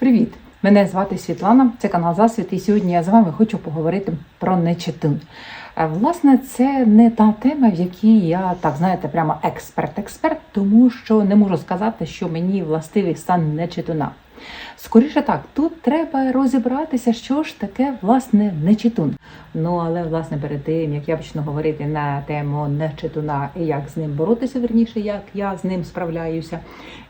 Привіт! Мене звати Світлана, це канал Засвіт, і сьогодні я з вами хочу поговорити про нечитун. Е, Власне, це не та тема, в якій я так знаєте, прямо експерт-експерт, тому що не можу сказати, що мені властивий стан нечитуна. Скоріше так, тут треба розібратися, що ж таке власне нечитун. Ну але власне перед тим як я почну говорити на тему нечитуна і як з ним боротися, верніше, як я з ним справляюся,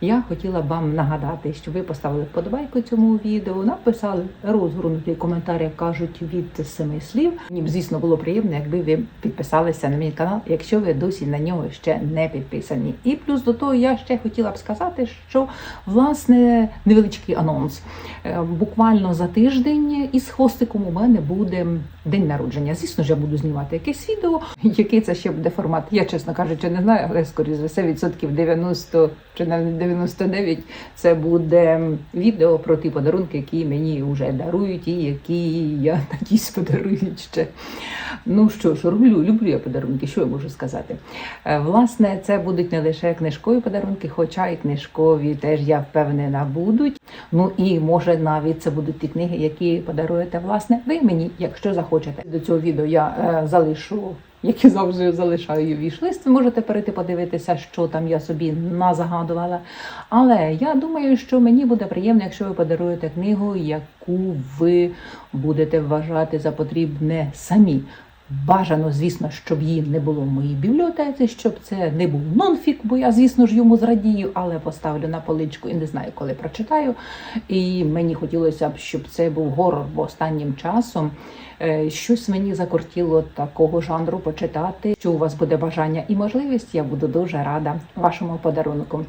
я хотіла б вам нагадати, що ви поставили вподобайку цьому відео, написали розгорнутий коментар, як кажуть, від семи слів. Мені б, звісно, було приємно, якби ви підписалися на мій канал, якщо ви досі на нього ще не підписані. І плюс до того я ще хотіла б сказати, що власне невеличкий анонс. Е, Буквально за тиждень із хвостиком у мене буде день народження. Звісно ж, я буду знімати якесь відео. Який це ще буде формат? Я, чесно кажучи, не знаю, але скоріше за все відсотків 90 чи навіть 99 це буде відео про ті подарунки, які мені вже дарують, і які я надіюсь подарують ще. Ну що ж, люблю, люблю я подарунки, що я можу сказати. Е, Власне, це будуть не лише книжкові подарунки, хоча і книжкові теж я впевнена будуть. Ну і може навіть це будуть ті книги, які подаруєте власне ви мені, якщо захочете. До цього відео я е, залишу. Як і завжди залишаю вішлист, можете перейти подивитися, що там я собі назагадувала. Але я думаю, що мені буде приємно, якщо ви подаруєте книгу, яку ви будете вважати за потрібне самі. Бажано, звісно, щоб її не було в моїй бібліотеці, щоб це не був нонфік, бо я, звісно ж, йому зрадію, але поставлю на поличку і не знаю, коли прочитаю. І мені хотілося б, щоб це був горор, бо останнім часом е, щось мені закортіло такого жанру почитати. Що у вас буде бажання і можливість, я буду дуже рада вашому подарунку.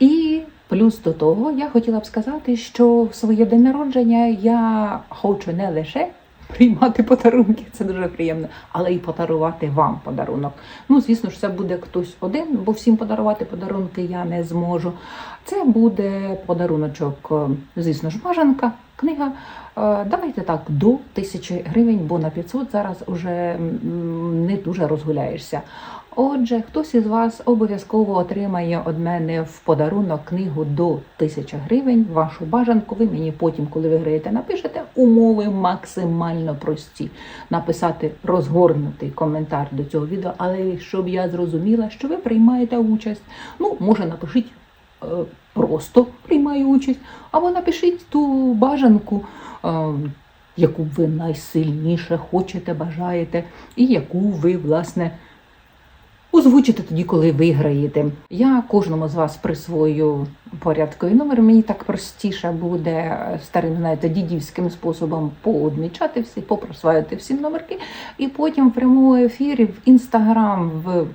І плюс до того, я хотіла б сказати, що в своє день народження я хочу не лише приймати подарунки, це дуже приємно, але і подарувати вам подарунок. Ну, звісно ж, це буде хтось один, бо всім подарувати подарунки я не зможу. Це буде подаруночок, е, звісно ж, бажанка, книга. Е, Давайте так, до тисячі гривень, бо на 500 зараз уже не дуже розгуляєшся. Отже, хтось із вас обов'язково отримає від мене в подарунок книгу до 1000 гривень. Вашу бажанку. Ви мені потім, коли виграєте, напишете умови максимально прості. Написати розгорнутий коментар до цього відео, але щоб я зрозуміла, що ви приймаєте участь. Ну, може, напишіть е, просто приймаю участь, або напишіть ту бажанку. е, Яку ви найсильніше хочете, бажаєте, і яку ви, власне, озвучите тоді, коли виграєте. Я кожному з вас присвою порядковий номер. Мені так простіше буде старим, знаєте, дідівським способом поодмічати всі, попросваювати всі номерки, і потім в прямому ефірі в інстаграм в.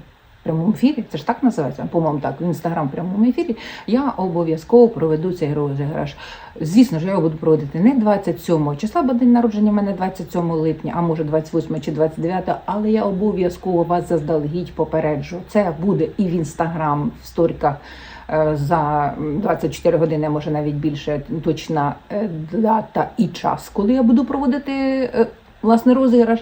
Прямому ефірі, це ж так називається, по-моєму, так, в інстаграм в прямому ефірі, я обов'язково проведу цей розіграш. Звісно ж, я його буду проводити не 27 числа, бо день народження в мене 27 липня, а може 28 чи 29, але я обов'язково вас заздалегідь попереджу. Це буде і в інстаграм, в сторіках е, за 24 години, може навіть більше точна е, дата і час, коли я буду проводити. Власне, розіграш.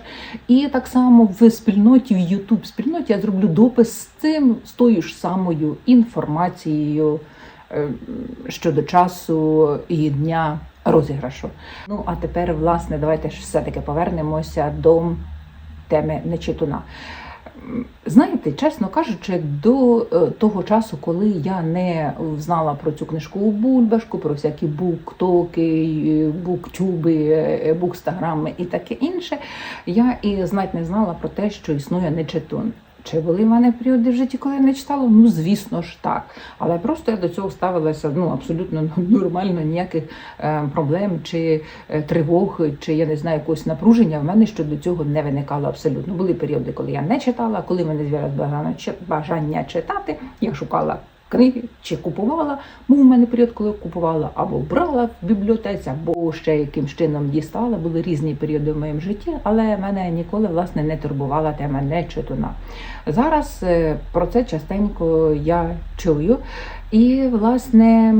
І так само в спільноті, в youtube спільноті я зроблю допис з цим, з тою ж самою інформацією е, щодо часу і дня розіграшу. Ну, а тепер, власне, давайте ж все-таки повернемося до теми нечитуна. Знаєте, чесно кажучи, до е, того часу, коли я не знала про цю книжкову бульбашку, про всякі буктоки, е, буктюби, е, букстаграми і таке інше, я і знать не знала про те, що існує нечитун. Чи були в мене періоди в житті, коли я не читала? Ну, звісно ж, так. Але просто я до цього ставилася ну, абсолютно нормально, ніяких е, проблем чи е, тривог, чи я не знаю, якогось напруження в мене щодо цього не виникало абсолютно. Були періоди, коли я не читала, коли мене з'явилось бажання читати, я шукала. Книги чи купувала, був у мене період, коли купувала або брала в бібліотеці, або ще якимсь чином дістала. Були різні періоди в моєму житті, але мене ніколи власне не турбувала тема нечитуна. Зараз е, про це частенько я чую. І, власне,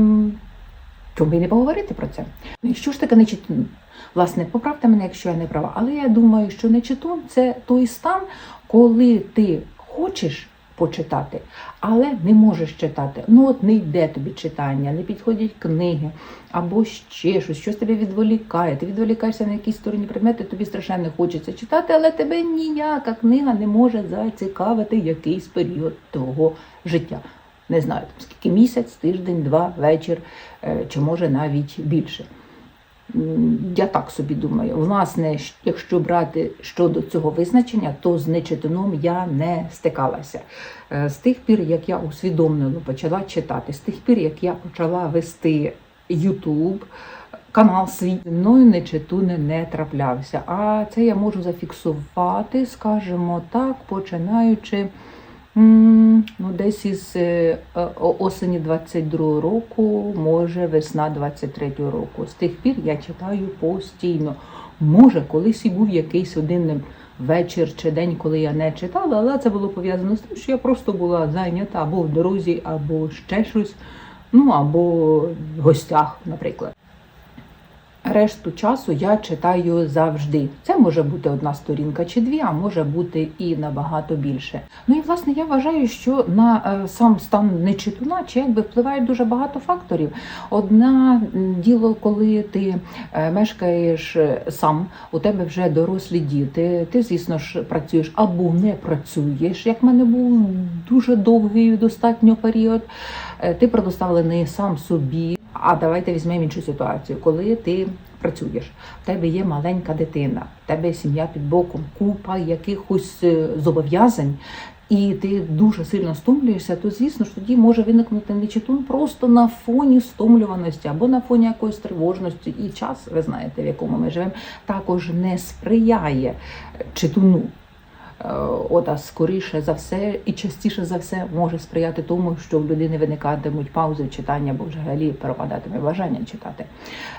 чому не поговорити про це? Ну, Що ж таке нечитун? Власне, поправте мене, якщо я не права, але я думаю, що нечитун це той стан, коли ти хочеш почитати, але не можеш читати. Ну от не йде тобі читання, не підходять книги або ще щось, щось тебе відволікає. Ти відволікаєшся на якісь стороні предмети, тобі страшенно хочеться читати, але тебе ніяка книга не може зацікавити якийсь період твого життя. Не знаю, скільки місяць, тиждень, два, вечір, е, чи може навіть більше. Я так собі думаю. Власне, якщо брати щодо цього визначення, то з нечитаном я не стикалася. Е, З тих пір, як я усвідомлено почала читати, з тих пір, як я почала вести YouTube, канал свій, мною нечитуни не траплявся. А це я можу зафіксувати, скажімо так, починаючи. Ну, десь із е, осені 22 року, може весна 23 року. З тих пір я читаю постійно. Може, колись і був якийсь один вечір чи день, коли я не читала, але це було пов'язано з тим, що я просто була зайнята або в дорозі, або ще щось, ну або в гостях, наприклад. Решту часу я читаю завжди. Це може бути одна сторінка чи дві, а може бути і набагато більше. Ну і власне я вважаю, що на е, сам стан нечитуна чи якби впливають дуже багато факторів. Одна діло, коли ти е, мешкаєш е, сам, у тебе вже дорослі діти, ти, звісно ж, працюєш або не працюєш, як в мене був дуже довгий достатньо період. Ти предоставлений сам собі. А давайте візьмемо іншу ситуацію, коли ти працюєш, в тебе є маленька дитина, в тебе сім'я під боком, купа якихось е, зобов'язань. І ти дуже сильно стомлюєшся, то звісно ж тоді може виникнути нечитун просто на фоні стомлюваності або на фоні якоїсь тривожності. І час, ви знаєте, в якому ми живемо, також не сприяє читуну. Е, От, а скоріше за все і частіше за все може сприяти тому, що в людини виникатимуть паузи в читанні або взагалі перепадатиме бажання читати.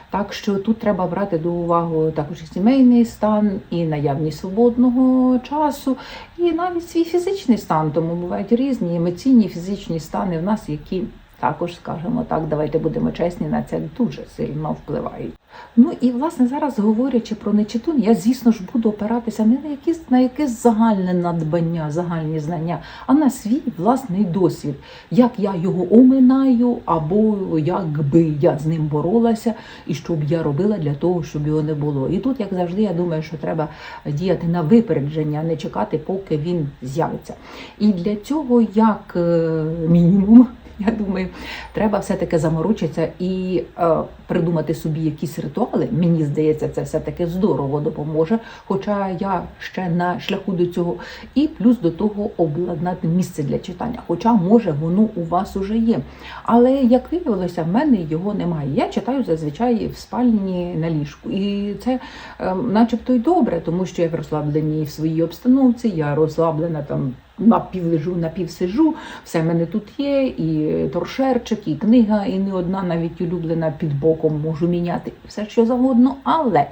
Так що тут треба брати до уваги також і сімейний стан, і наявність свободного часу, і навіть свій фізичний стан. Тому бувають різні емоційні фізичні стани в нас, які також, скажімо так, давайте будемо чесні, на це дуже сильно впливають. Ну і власне зараз говорячи про нечитун, я звісно ж буду опиратися не на якісь на якесь загальне надбання, загальні знання, а на свій власний досвід, як я його оминаю, або як би я з ним боролася, і що б я робила для того, щоб його не було. І тут, як завжди, я думаю, що треба діяти на випередження, не чекати, поки він з'явиться. І для цього, як е, мінімум. Я думаю, треба все-таки заморочитися і е, придумати собі якісь ритуали. Мені здається, це все-таки здорово допоможе. Хоча я ще на шляху до цього, і плюс до того обладнати місце для читання. Хоча, може, воно у вас уже є. Але як виявилося, в мене його немає. Я читаю зазвичай в спальні на ліжку. І це е, начебто й добре, тому що я в розслабленій в своїй обстановці, я розслаблена там напів лежу, напів сижу, все в мене тут є, і торшерчик, і книга, і не одна навіть улюблена під боком можу міняти все, що завгодно, але.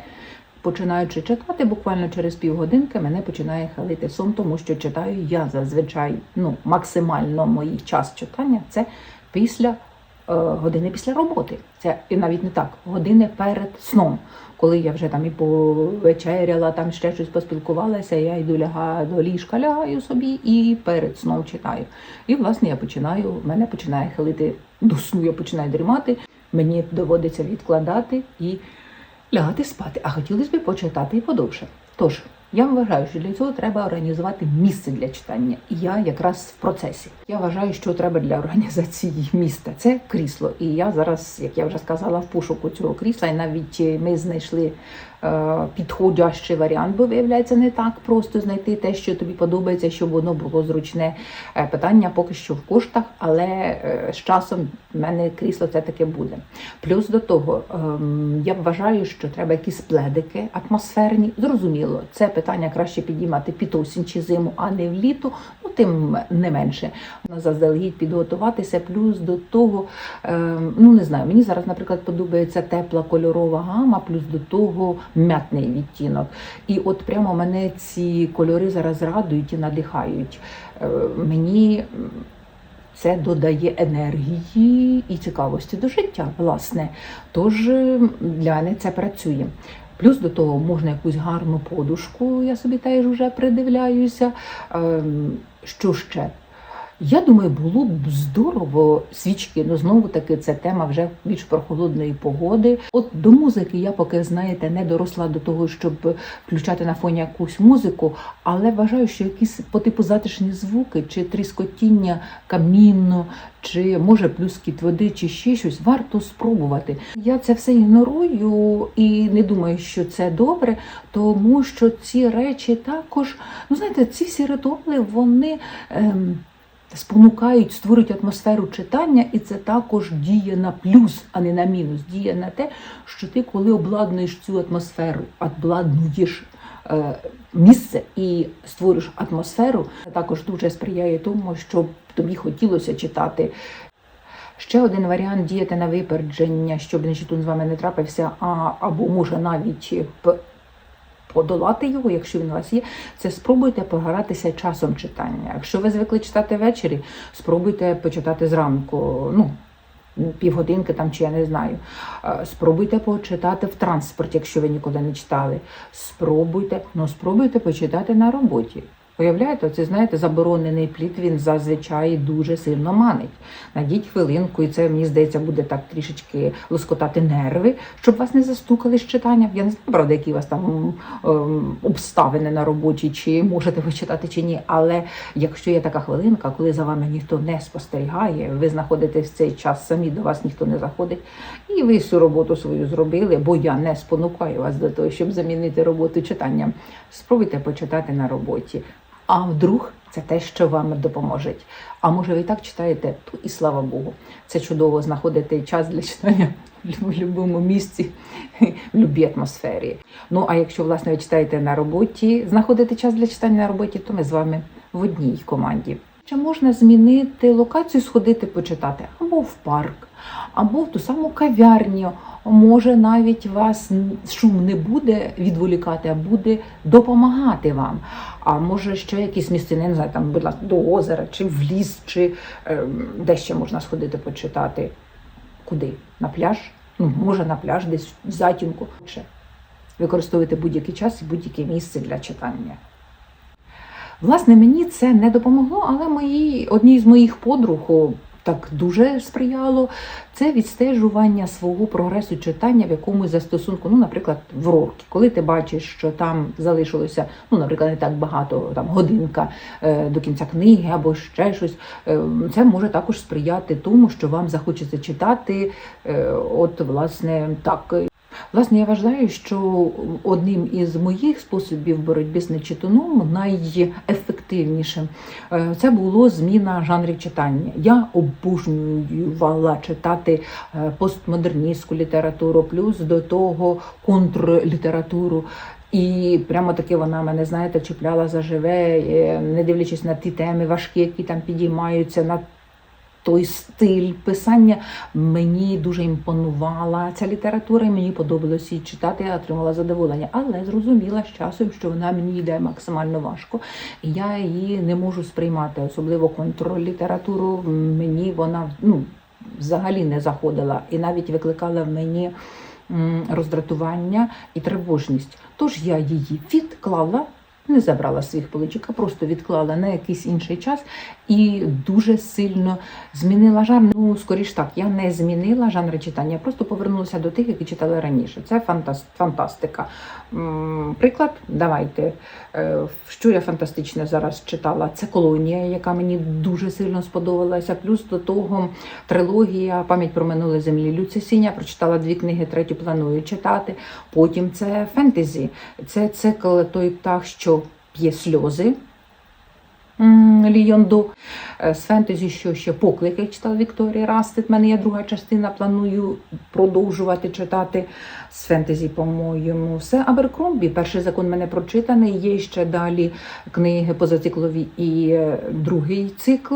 Починаючи читати, буквально через півгодинки мене починає халити сон, тому що читаю я зазвичай ну, максимально мій час читання це після е, години після роботи. Це і навіть не так, години перед сном. Коли я вже там і повечеряла, там ще щось поспілкувалася, я йду лягаю до ліжка, лягаю собі і перед сном читаю. І власне я починаю, мене починає хилити до сну, я починаю дрімати. Мені доводиться відкладати і лягати спати. А хотілося б почитати і подовше. Тож. Я вважаю, що для цього треба організувати місце для читання. І я якраз в процесі. Я вважаю, що треба для організації міста. Це крісло. І я зараз, як я вже сказала, в пошуку цього крісла, і навіть ми знайшли е, підходящий варіант, бо виявляється не так просто знайти те, що тобі подобається, щоб воно було зручне. Е, питання поки що в коштах, але е, з часом в мене крісло це таке буде. Плюс до того, ем, я вважаю, що треба якісь пледики атмосферні. Зрозуміло, це питання краще підіймати під осінь чи зиму, а не вліту, ну тим не менше. Заздалегідь підготуватися. Плюс до того, ем, ну не знаю, мені зараз, наприклад, подобається тепла кольорова гама, плюс до того м'ятний відтінок. І от прямо мене ці кольори зараз радують і надихають. Е, Мені це додає енергії і цікавості до життя, власне. Тож е, для мене це працює. Плюс до того можна якусь гарну подушку, я собі теж вже придивляюся. Ем, Що ще? Я думаю, було б здорово свічки. Ну знову таки це тема вже більш прохолодної погоди. От до музики я поки знаєте не доросла до того, щоб включати на фоні якусь музику, але вважаю, що якісь по типу затишні звуки чи тріскотіння камінно, чи може плюскіт води, чи ще щось варто спробувати. Я це все ігнорую і не думаю, що це добре, тому що ці речі також, ну знаєте, ці всі ритуали вони. Ем, спонукають, створюють атмосферу читання, і це також діє на плюс, а не на мінус. Діє на те, що ти, коли обладнуєш цю атмосферу, обладнуєш е, місце і створюєш атмосферу, також дуже сприяє тому, щоб тобі хотілося читати. Ще один варіант діяти на випередження, щоб нечитун з вами не трапився, а або може навіть п- подолати його, якщо він у вас є, це спробуйте погратися часом читання. Якщо ви звикли читати ввечері, спробуйте почитати зранку. Ну, Півгодинки там чи я не знаю. Е, Спробуйте почитати в транспорті, якщо ви ніколи не читали. Спробуйте, ну спробуйте почитати на роботі. Уявляєте, це знаєте, заборонений плід він зазвичай дуже сильно манить. Найдіть хвилинку, і це мені здається буде так трішечки лоскотати нерви, щоб вас не застукали з читанням. Я не знаю, правда, які у вас там ем, обставини на роботі, чи можете ви читати чи ні. Але якщо є така хвилинка, коли за вами ніхто не спостерігає, ви знаходитесь в цей час самі, до вас ніхто не заходить, і ви всю роботу свою зробили, бо я не спонукаю вас до того, щоб замінити роботу читанням. Спробуйте почитати на роботі. А вдруг це те, що вам допоможе. А може ви і так читаєте, то і слава Богу. Це чудово знаходити час для читання в будь-якому місці, в будь-якій атмосфері. Ну а якщо власне ви читаєте на роботі, знаходите час для читання на роботі, то ми з вами в одній команді. Чи можна змінити локацію, сходити почитати або в парк, або в ту саму кав'ярню. Може, навіть вас шум не буде відволікати, а буде допомагати вам. А може ще якісь місцини, не знаю, там, будь ласка, до озера, чи в ліс, чи ем, де ще можна сходити почитати. Куди? На пляж? Ну, може, на пляж, десь в затінку. Ще. Використовуйте будь-який час і будь-яке місце для читання. Власне, мені це не допомогло, але мої, одній з моїх подруг так дуже сприяло. Це відстежування свого прогресу читання в якомусь застосунку. Ну, наприклад, в роки. Коли ти бачиш, що там залишилося, ну, наприклад, не так багато, там годинка е, до кінця книги або ще щось, е, це може також сприяти тому, що вам захочеться читати. Е, от, власне, так. Власне, я вважаю, що одним із моїх способів боротьби з нечитаном найефективнішим е, це було зміна жанрів читання. Я обожнювала читати е, постмодерністську літературу, плюс до того контрлітературу. І прямо таки вона мене, знаєте, чіпляла за живе, е, не дивлячись на ті теми важкі, які там підіймаються, на той стиль писання мені дуже імпонувала ця література, і мені подобалося її читати, я отримала задоволення. Але зрозуміла з часом, що вона мені йде максимально важко, я її не можу сприймати, особливо контроль літературу. Мені вона ну, взагалі не заходила і навіть викликала в мені роздратування і тривожність. Тож я її відклала. Не забрала своїх поличок, а просто відклала на якийсь інший час і дуже сильно змінила жанр. Ну, скоріш так, я не змінила жанр читання, я просто повернулася до тих, які читали раніше. Це фантас- фантастика. Приклад, давайте. Е, Що я фантастично зараз читала? Це колонія, яка мені дуже сильно сподобалася. Плюс до того трилогія Пам'ять про минуле землі Люцесіння. Прочитала дві книги, третю планую читати. Потім це фентезі. Це цикл той птах, що п'є сльози. Ліонду Е, з фентезі, що ще поклик, я читала Вікторії Растит. У мене є друга частина, планую продовжувати читати з фентезі, по-моєму. Все Аберкромбі. Перший закон мене прочитаний. Є ще далі книги позациклові і е, другий цикл.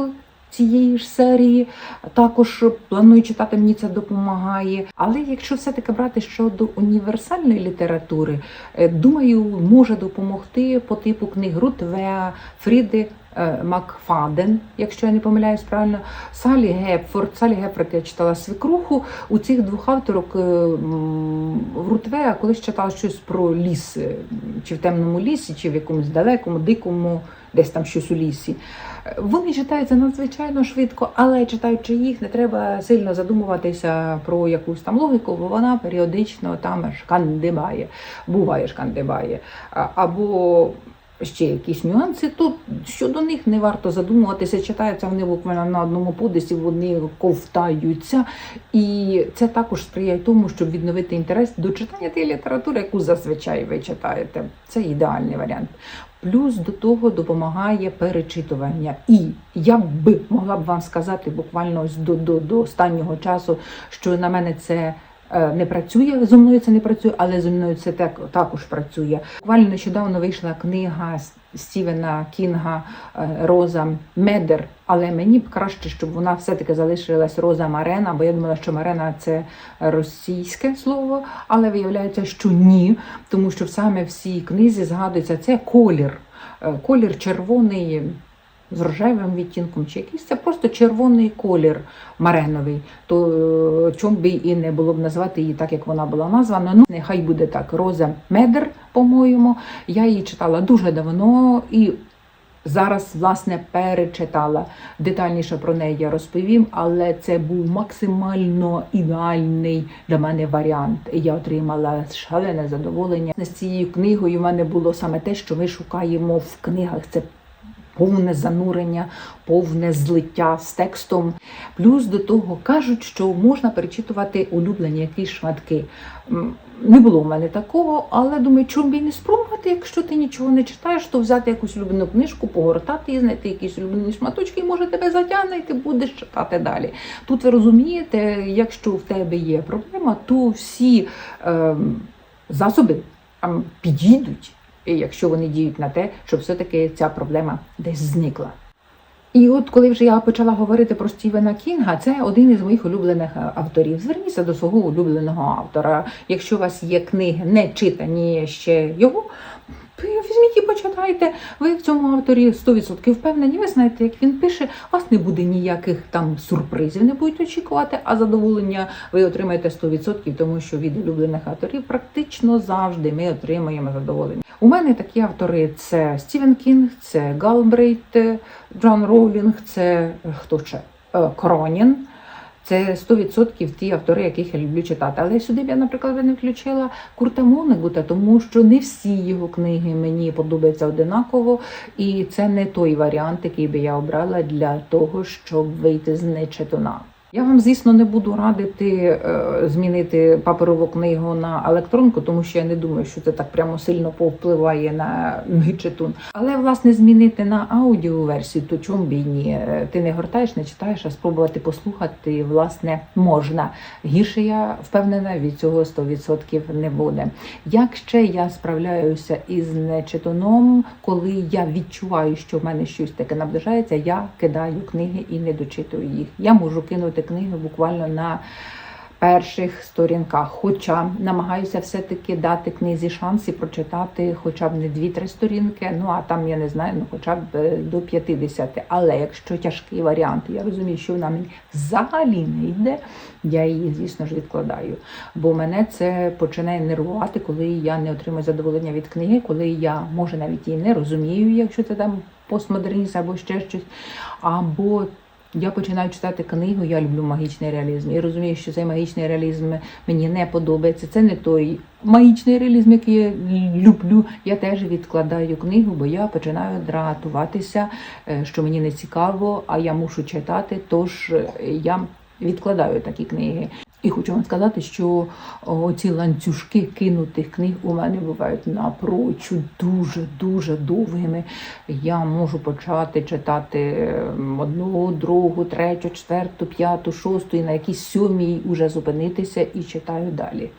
Цієї ж серії також планую читати, мені це допомагає. Але якщо все-таки брати щодо універсальної літератури, е, думаю, може допомогти по типу книг Рутвеа, Фріди Макфаден, якщо я не помиляюсь правильно, Салі Гепфорд. Салі Гепфорд я читала свекруху. У цих двох авторок е, в Рутве я колись читала щось про ліс, е, чи в темному лісі, чи в якомусь далекому, дикому, десь там щось у лісі. Е, Вони читаються надзвичайно швидко, але читаючи їх, не треба сильно задумуватися про якусь там логіку, бо вона періодично там шкандибає, буває шкандибає. Або ще якісь нюанси, то щодо них не варто задумуватися. Читаються вони буквально на одному подисі, вони ковтаються. І це також сприяє тому, щоб відновити інтерес до читання тієї літератури, яку зазвичай ви читаєте. Це ідеальний варіант. Плюс до того допомагає перечитування. І я б могла б вам сказати буквально ось до, до, до останнього часу, що на мене це не працює. Зі мною це не працює, але зі мною це так, також працює. Буквально нещодавно вийшла книга Стівена Кінга е, Роза Медер. Але мені б краще, щоб вона все-таки залишилась Роза Марена, бо я думала, що Марена це російське слово, але виявляється, що ні, тому що саме в цій книзі згадується це колір. Е, Колір червоний з рожевим відтінком, чи якийсь це просто червоний колір мареновий. То е, чому би і не було б назвати її так, як вона була названа. Ну, нехай буде так. Роза Медер, по-моєму. Я її читала дуже давно і. Зараз, власне, перечитала детальніше про неї я розповім, але це був максимально ідеальний для мене варіант. Я отримала шалене задоволення. З цією книгою в мене було саме те, що ми шукаємо в книгах. Це повне занурення, повне злиття з текстом. Плюс до того кажуть, що можна перечитувати улюблені якісь шматки. Не було в мене такого, але думаю, чому б і не спробувати, якщо ти нічого не читаєш, то взяти якусь улюблену книжку, погортати і знайти якісь улюблені шматочки, і може тебе затягне, і ти будеш читати далі. Тут ви розумієте, якщо в тебе є проблема, то всі ем, засоби ем, підійдуть, якщо вони діють на те, щоб все-таки ця проблема десь зникла. І от коли вже я почала говорити про Стівена Кінга, це один із моїх улюблених е, авторів. Зверніться до свого улюбленого автора. Якщо у вас є книги, не читані ще його, візьміть і почитайте. Ви в цьому авторі 100% впевнені. Ви знаєте, як він пише, вас не буде ніяких там сюрпризів, не будуть очікувати, а задоволення ви отримаєте 100%, тому що від улюблених авторів практично завжди ми отримаємо задоволення. У мене такі автори: це Стівен Кінг, це Галбрейт, Джон Роулінг, це е, хто ще? Е, Кронін. Це 100% ті автори, яких я люблю читати. Але сюди б я, наприклад, не включила Курта Монегута, тому що не всі його книги мені подобаються одинаково, і це не той варіант, який би я обрала для того, щоб вийти з нечитуна. Я вам, звісно, не буду радити е, змінити паперову книгу на електронку, тому що я не думаю, що це так прямо сильно повпливає на нечитун. Але власне змінити на аудіоверсію, то чому б і ні? Е, Ти не гортаєш, не читаєш, а спробувати послухати власне можна. Гірше я впевнена, від цього 100% не буде. Як ще я справляюся із нечитуном, коли я відчуваю, що в мене щось таке наближається, я кидаю книги і не дочитую їх. Я можу кинути книги буквально на перших сторінках, хоча намагаюся все-таки дати книзі шанс і прочитати хоча б не 2-3 сторінки, ну а там я не знаю, ну хоча б е, до 50. Але якщо тяжкий варіант, я розумію, що вона мені взагалі не йде, я її, звісно ж, відкладаю. Бо мене це починає нервувати, коли я не отримую задоволення від книги, коли я може навіть її не розумію, якщо це там постмодернізм або ще щось. Або я починаю читати книгу, я люблю магічний реалізм. І розумію, що цей магічний реалізм мені не подобається. Це не той магічний реалізм, який я люблю. Я теж відкладаю книгу, бо я починаю дратуватися, е, що мені не цікаво, а я мушу читати. Тож е, я відкладаю такі книги. І хочу вам сказати, що ці ланцюжки кинутих книг у мене бувають напрочуд дуже дуже довгими. Я можу почати читати ем, одну, другу, третю, четверту, п'яту, шосту, і на якійсь сьомій уже зупинитися і читаю далі.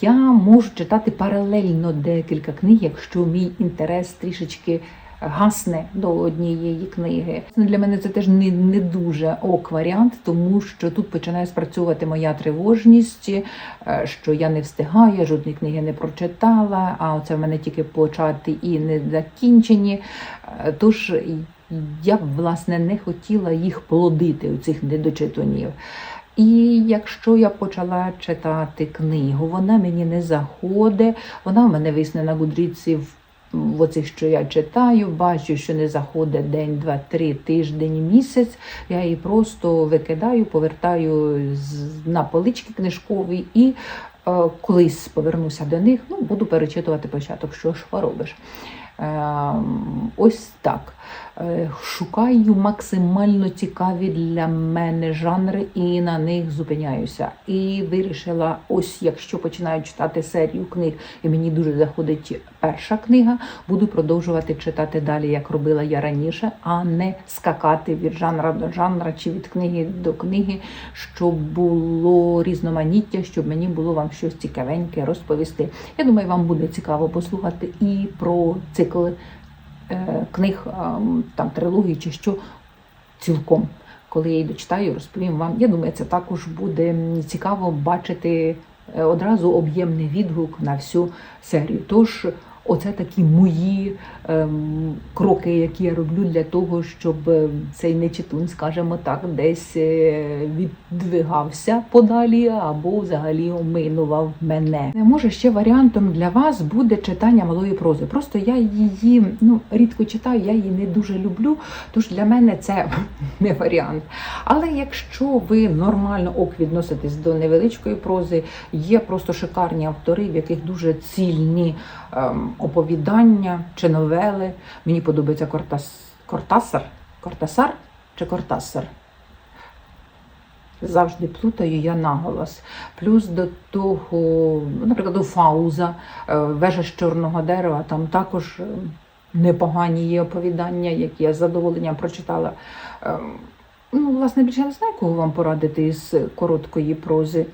Я можу читати паралельно декілька книг, якщо мій інтерес трішечки гасне до однієї книги. Для мене це теж не, не дуже ок варіант, тому що тут починає спрацьовувати моя тривожність, е, що я не встигаю, я жодної книги не прочитала, а це в мене тільки почати і не закінчені. Е, Тож я б власне не хотіла їх плодити у цих недочитанів. І якщо я почала читати книгу, вона мені не заходить, вона в мене висне на гудріці в оцих, що я читаю, бачу, що не заходить день, два, три, тиждень, місяць. Я її просто викидаю, повертаю на полички книжкові і е, колись повернуся до них, ну, буду перечитувати початок, що ж поробиш. Е, ось так. Е, Шукаю максимально цікаві для мене жанри і на них зупиняюся. І вирішила, ось якщо починаю читати серію книг, і мені дуже заходить перша книга, буду продовжувати читати далі, як робила я раніше, а не скакати від жанра до жанра чи від книги до книги, щоб було різноманіття, щоб мені було вам щось цікавеньке розповісти. Я думаю, вам буде цікаво послухати і про цикл е, книг, ем, там трилогії чи що цілком. Коли я її дочитаю, розповім вам. Я думаю, це також буде цікаво бачити е, одразу об'ємний відгук на всю серію. Тож, оце такі мої ем, кроки, які я роблю для того, щоб е, цей нечитун, скажімо так, десь е, віддвигався подалі або взагалі оминував мене. Може, ще варіантом для вас буде читання малої прози. Просто я її ну рідко читаю, я її не дуже люблю. Тож для мене це не варіант. Але якщо ви нормально ок відноситесь до невеличкої прози, є просто шикарні автори, в яких дуже цільні ем, оповідання чи новели. Мені подобається Кортас... Кортасар. Кортасар чи Кортасар? Завжди плутаю я наголос. Плюс до того, наприклад, у Фауза, е, вежа з чорного дерева, там також е, непогані є оповідання, які я з задоволенням прочитала. Е, Ну, власне, більше не знаю, кого вам порадити із короткої прози.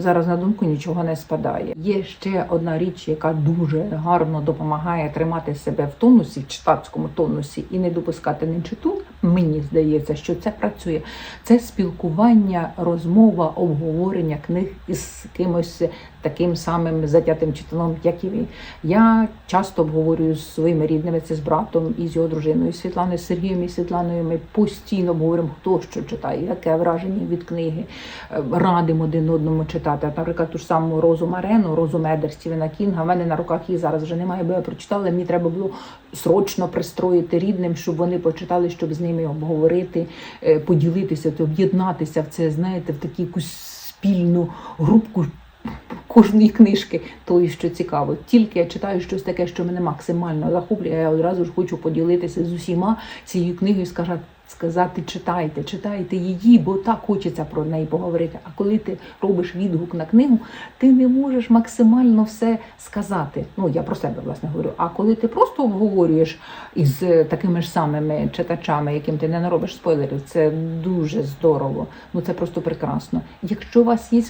Зараз на думку нічого не спадає. Є ще одна річ, яка дуже гарно допомагає тримати себе в тонусі, в читацькому тонусі і не допускати нечиту. Мені здається, що це працює. Це спілкування, розмова, обговорення книг із кимось таким самим затятим читаном, як і ви. Я часто обговорюю з своїми рідними, це з братом і з його дружиною Світланою Сергієм і Світланою. Ми постійно обговорюємо, хто що читає, яке враження від книги, Е, радимо один одному читати. Наприклад, ту ж саму Розу Марену, Розу Медер Стівена Кінга. В мене на руках її зараз вже немає, бо я прочитала. Мені треба було срочно пристроїти рідним, щоб вони почитали, щоб з ними обговорити, е, поділитися, об'єднатися в це, знаєте, в таку якусь спільну групку кожної книжки, тої, що цікаво. Тільки я читаю щось таке, що мене максимально захоплює, я одразу ж хочу поділитися з усіма цією книгою і сказати, сказати, читайте, читайте її, бо так хочеться про неї поговорити. А коли ти робиш відгук на книгу, ти не можеш максимально все сказати. Ну, я про себе власне говорю. А коли ти просто обговорюєш із е, такими ж самими читачами, яким ти не наробиш спойлерів, це дуже здорово. Ну це просто прекрасно. Якщо у вас є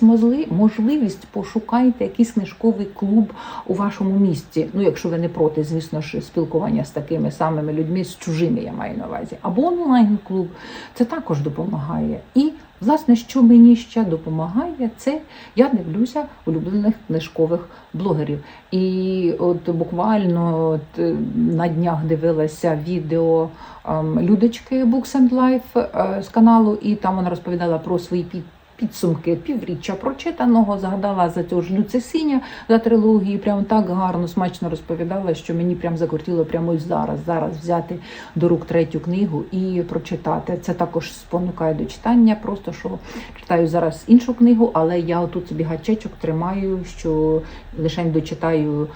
можливість, пошукайте якийсь книжковий клуб у вашому місті. Ну, якщо ви не проти, звісно ж, спілкування з такими самими людьми, з чужими, я маю на увазі, або онлайн-клуб. Це також допомагає. І Власне, що мені ще допомагає, це я дивлюся улюблених книжкових блогерів. І от буквально от, е, на днях дивилася відео ем, Людочки Books and Life е, з каналу, і там вона розповідала про свої під. Підсумки півріччя прочитаного, згадала за цього ж Люцесіня за трилогії, прям так гарно, смачно розповідала, що мені прям закортіло прямо зараз, зараз взяти до рук третю книгу і прочитати. Це також спонукає до читання, просто що читаю зараз іншу книгу, але я отут собі гачечок тримаю, що лише дочитаю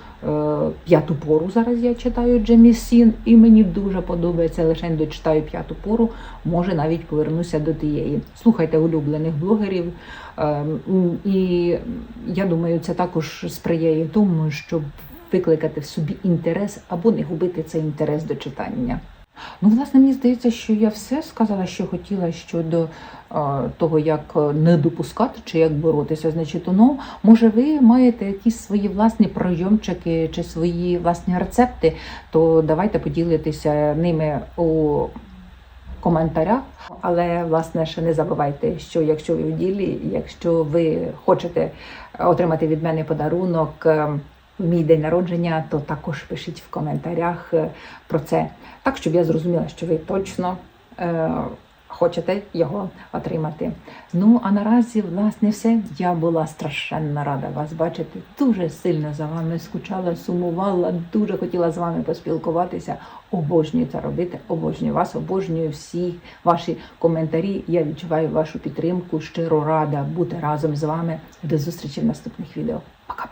п'яту пору. Зараз я читаю Джемі Сін, і мені дуже подобається. Лише дочитаю п'яту пору. Може навіть повернуся до тієї. Слухайте улюблених блогерів. Ем, І я думаю, це також сприяє тому, щоб викликати в собі інтерес або не губити цей інтерес до читання. Ну, власне, мені здається, що я все сказала, що хотіла щодо е, того, як е, не допускати чи як боротися з нечитуном. Може, ви маєте якісь свої власні прийомчики чи свої власні рецепти, то давайте поділитися ними у коментарях. Але власне ще не забувайте, що якщо ви в ділі, якщо ви хочете отримати від мене подарунок. е, мій день народження, то також пишіть в коментарях е, про це, так щоб я зрозуміла, що ви точно е, хочете його отримати. Ну а наразі, власне, все. Я була страшенно рада вас бачити. Дуже сильно за вами скучала, сумувала, дуже хотіла з вами поспілкуватися. Обожнюю це робити, обожнюю вас, обожнюю всі ваші коментарі. Я відчуваю вашу підтримку. Щиро рада бути разом з вами. До зустрічі в наступних відео. Пока.